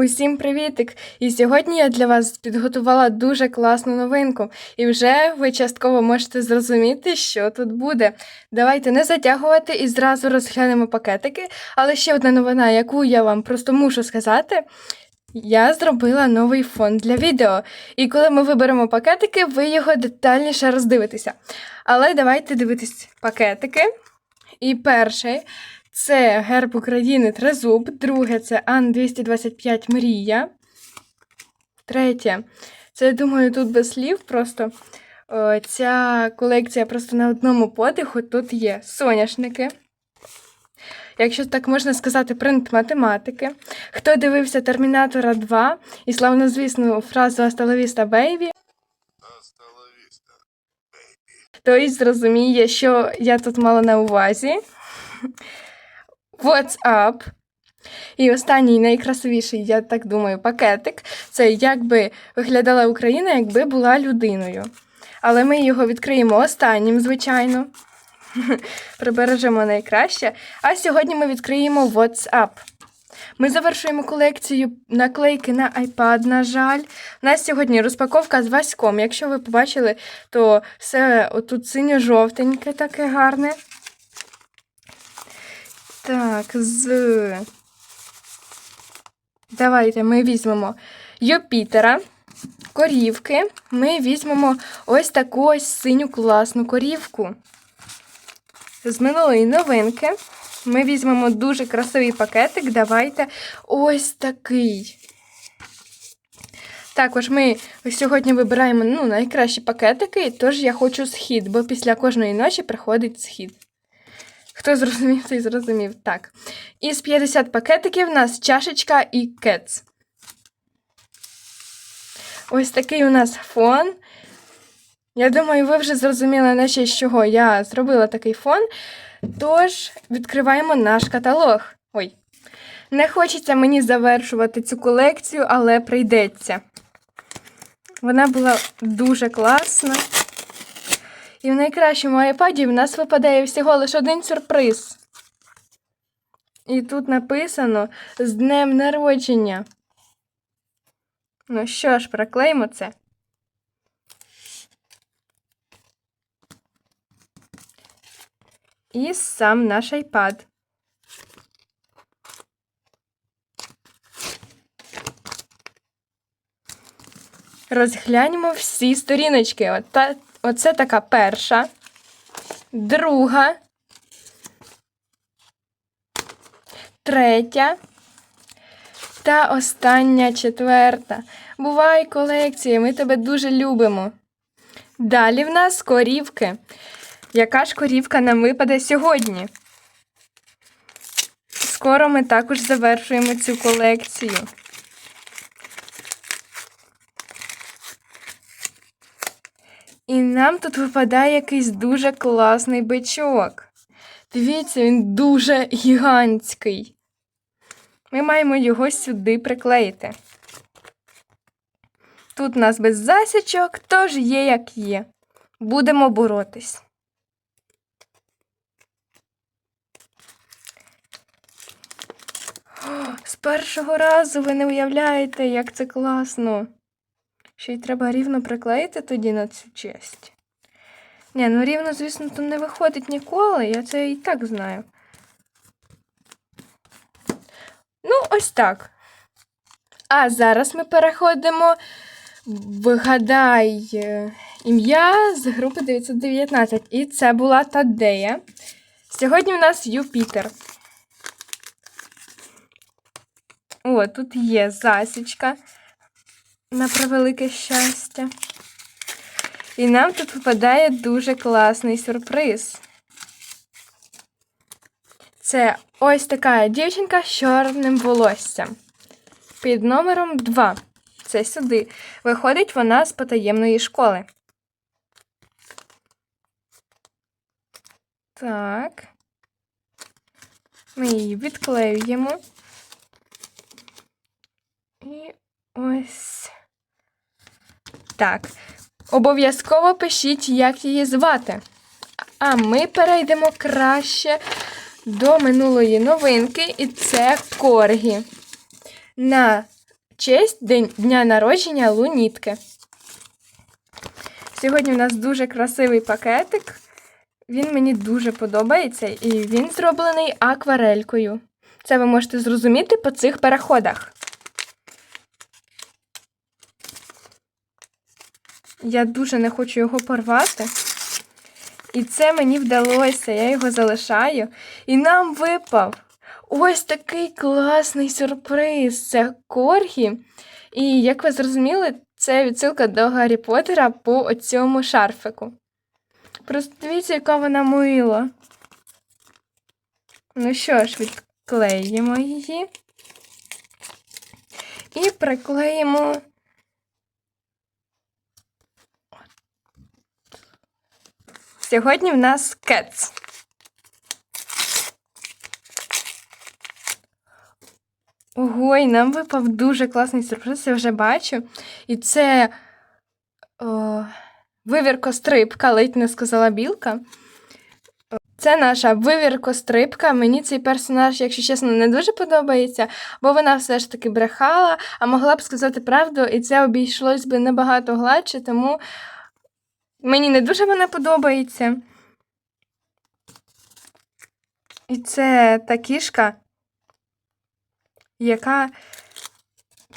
Усім привітик! І сьогодні я для вас підготувала дуже класну новинку, і вже ви частково можете зрозуміти, що тут буде. Давайте не затягувати і зразу розглянемо пакетики. Але ще одна новина, яку я вам просто мушу сказати. Я зробила новий фон для відео, і коли ми виберемо пакетики, ви його детальніше роздивитеся. Але давайте дивитись пакетики. І перший це герб України Трезуб, друге це Ан-225 Мрія. Третє. Це, я думаю, тут без слів. Просто о, ця колекція просто на одному подиху. Тут є соняшники. Якщо так можна сказати, принт математики. Хто дивився Термінатора 2 і славнозвісну фразу «Асталовіста бейбі, vista. той зрозуміє, що я тут мала на увазі. What's up? І останній найкрасивіший, я так думаю, пакетик це як би виглядала Україна, якби була людиною. Але ми його відкриємо останнім, звичайно. Прибережемо найкраще. А сьогодні ми відкриємо WhatsApp. Ми завершуємо колекцію наклейки на iPad, на жаль. У нас сьогодні розпаковка з Васьком. Якщо ви побачили, то все отут синьо-жовтеньке таке гарне. Так, з. Давайте ми візьмемо Юпітера, корівки. Ми візьмемо ось таку ось синю класну корівку. З минулої новинки. Ми візьмемо дуже красивий пакетик. Давайте ось такий. Також ми сьогодні вибираємо ну, найкращі пакетики, тож я хочу схід, бо після кожної ночі приходить схід. Хто зрозумів, той зрозумів. Так. Із 50 пакетиків у нас чашечка і кец. Ось такий у нас фон. Я думаю, ви вже зрозуміли, на честь чого я зробила такий фон. Тож, відкриваємо наш каталог. Ой. Не хочеться мені завершувати цю колекцію, але прийдеться. Вона була дуже класна. І в найкращому айпаді в нас випадає всього лише один сюрприз. І тут написано з днем народження. Ну що ж, проклеймо це. І сам наш айпад. Розгляньмо всі сторіночки. От та, оце така перша, друга, третя та остання четверта. Бувай колекція, ми тебе дуже любимо. Далі в нас корівки. Яка ж корівка нам випаде сьогодні? Скоро ми також завершуємо цю колекцію. І нам тут випадає якийсь дуже класний бичок. Дивіться, він дуже гігантський. Ми маємо його сюди приклеїти. Тут у нас без засічок, тож є як є. Будемо боротись. О, З першого разу ви не уявляєте, як це класно. Ще й треба рівно приклеїти тоді на цю честь. Ні, ну рівно, звісно, то не виходить ніколи, я це і так знаю. Ну, ось так. А зараз ми переходимо. Вигадай е, ім'я з групи 919. І це була Тадея. Сьогодні у нас Юпітер. О, тут є засічка на превелике щастя. І нам тут випадає дуже класний сюрприз. Це ось така дівчинка з чорним волоссям. Під номером 2. Це сюди. Виходить вона з потаємної школи. Так. Ми її відклеюємо. І ось так. Обов'язково пишіть, як її звати. А ми перейдемо краще до минулої новинки, і це коргі. На честь день, дня народження Лунітки. Сьогодні в нас дуже красивий пакетик. Він мені дуже подобається і він зроблений акварелькою. Це ви можете зрозуміти по цих переходах. Я дуже не хочу його порвати. І це мені вдалося, я його залишаю. І нам випав ось такий класний сюрприз. Це Коргі. І як ви зрозуміли, це відсилка до Гаррі Поттера по цьому шарфику. Просто дивіться, яка вона мила. Ну що ж, відклеїмо її. І приклеїмо. Сьогодні в нас кец. Ого, нам випав дуже класний сюрприз, я вже бачу. І це о, вивіркострибка, ледь не сказала білка. Це наша вивіркострибка. Мені цей персонаж, якщо чесно, не дуже подобається, бо вона все ж таки брехала, а могла б сказати правду, і це обійшлось би набагато гладше, тому мені не дуже вона подобається. І це та кішка, яка,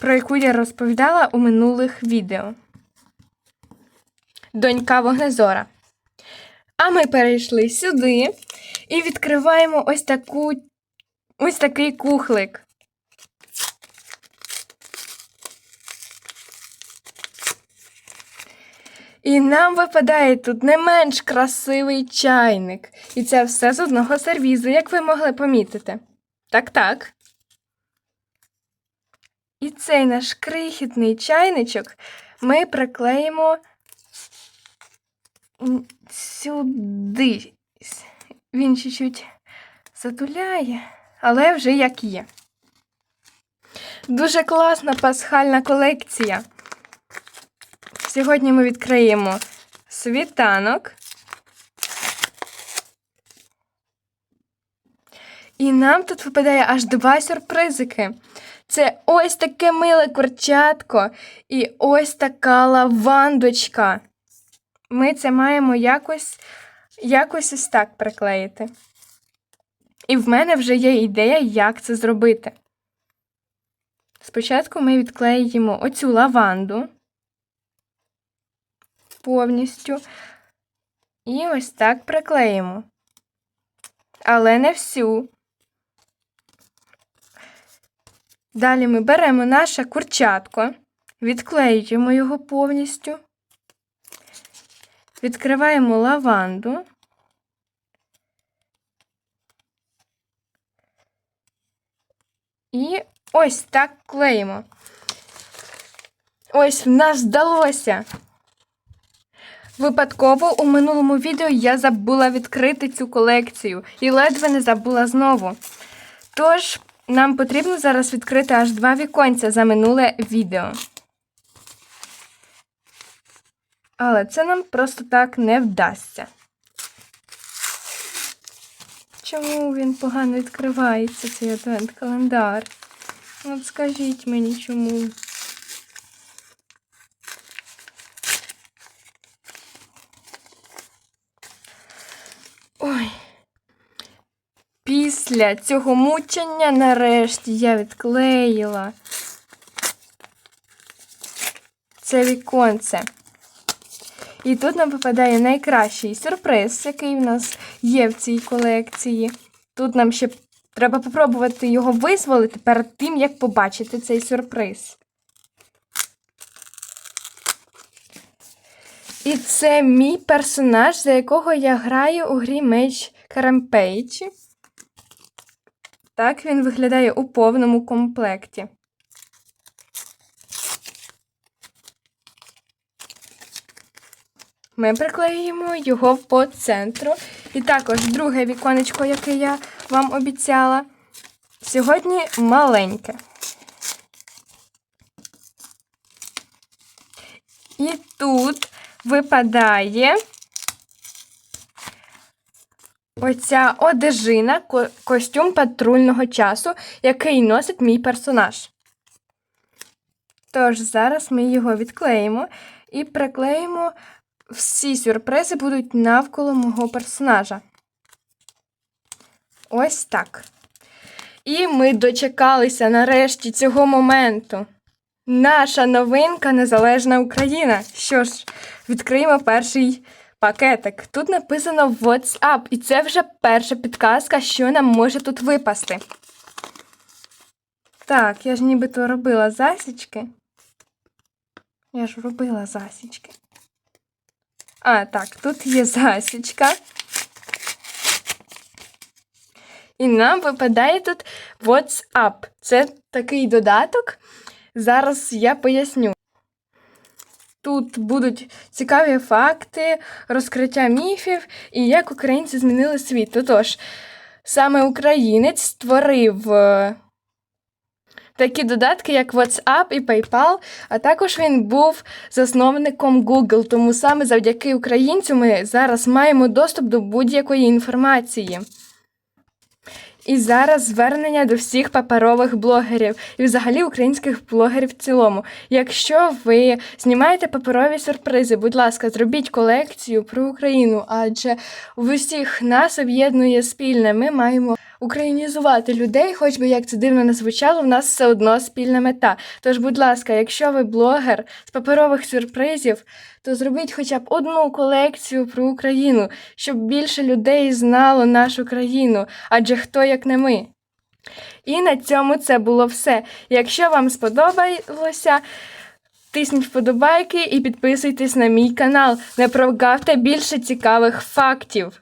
про яку я розповідала у минулих відео. Донька Вогнезора. А ми перейшли сюди і відкриваємо ось таку ось такий кухлик. І нам випадає тут не менш красивий чайник. І це все з одного сервізу, як ви могли помітити. Так, так. І цей наш крихітний чайничок ми приклеїмо сюди. Він чуть-чуть затуляє, але вже як є. Дуже класна пасхальна колекція. Сьогодні ми відкриємо світанок. І нам тут випадає аж два сюрпризики. Це ось таке миле курчатко і ось така лавандочка. Ми це маємо якось, якось ось так приклеїти. І в мене вже є ідея, як це зробити. Спочатку ми відклеїмо оцю лаванду повністю. І ось так приклеїмо. Але не всю. Далі ми беремо наше курчатко, відклеюємо його повністю, відкриваємо лаванду. І ось так клеїмо. Ось в нас вдалося. Випадково у минулому відео я забула відкрити цю колекцію і ледве не забула знову. Тож, нам потрібно зараз відкрити аж два віконця за минуле відео. Але це нам просто так не вдасться. Чому він погано відкривається, цей адвент-календар? От скажіть мені чому. Після цього мучення нарешті я відклеїла це віконце. І тут нам випадає найкращий сюрприз, який в нас є в цій колекції. Тут нам ще треба попробувати його визволити перед тим, як побачити цей сюрприз. І це мій персонаж, за якого я граю у грі Меч Карампейчі. Так він виглядає у повному комплекті. Ми приклеїмо його по центру. І також друге віконечко, яке я вам обіцяла. Сьогодні маленьке. І тут випадає оця одежина, ко- костюм патрульного часу, який носить мій персонаж. Тож зараз ми його відклеїмо і приклеїмо. Всі сюрпризи будуть навколо мого персонажа. Ось так. І ми дочекалися нарешті цього моменту. Наша новинка Незалежна Україна. Що ж, відкриємо перший пакетик. Тут написано WhatsApp, і це вже перша підказка, що нам може тут випасти. Так, я ж нібито робила засічки. Я ж робила засічки. А, так, тут є засічка. І нам випадає тут WhatsApp. Це такий додаток. Зараз я поясню. Тут будуть цікаві факти, розкриття міфів і як українці змінили світ. Тож, саме українець створив е, такі додатки, як WhatsApp і PayPal, а також він був засновником Google. Тому саме завдяки українцю ми зараз маємо доступ до будь-якої інформації. І зараз звернення до всіх паперових блогерів і взагалі українських блогерів в цілому. Якщо ви знімаєте паперові сюрпризи, будь ласка, зробіть колекцію про Україну, адже в усіх нас об'єднує спільне. Ми маємо українізувати людей, хоч би як це дивно не звучало, в нас все одно спільна мета. Тож, будь ласка, якщо ви блогер з паперових сюрпризів, то зробіть хоча б одну колекцію про Україну, щоб більше людей знало нашу країну, адже хто як не ми. І на цьому це було все. Якщо вам сподобалося, тисніть вподобайки і підписуйтесь на мій канал. Не прогавте більше цікавих фактів.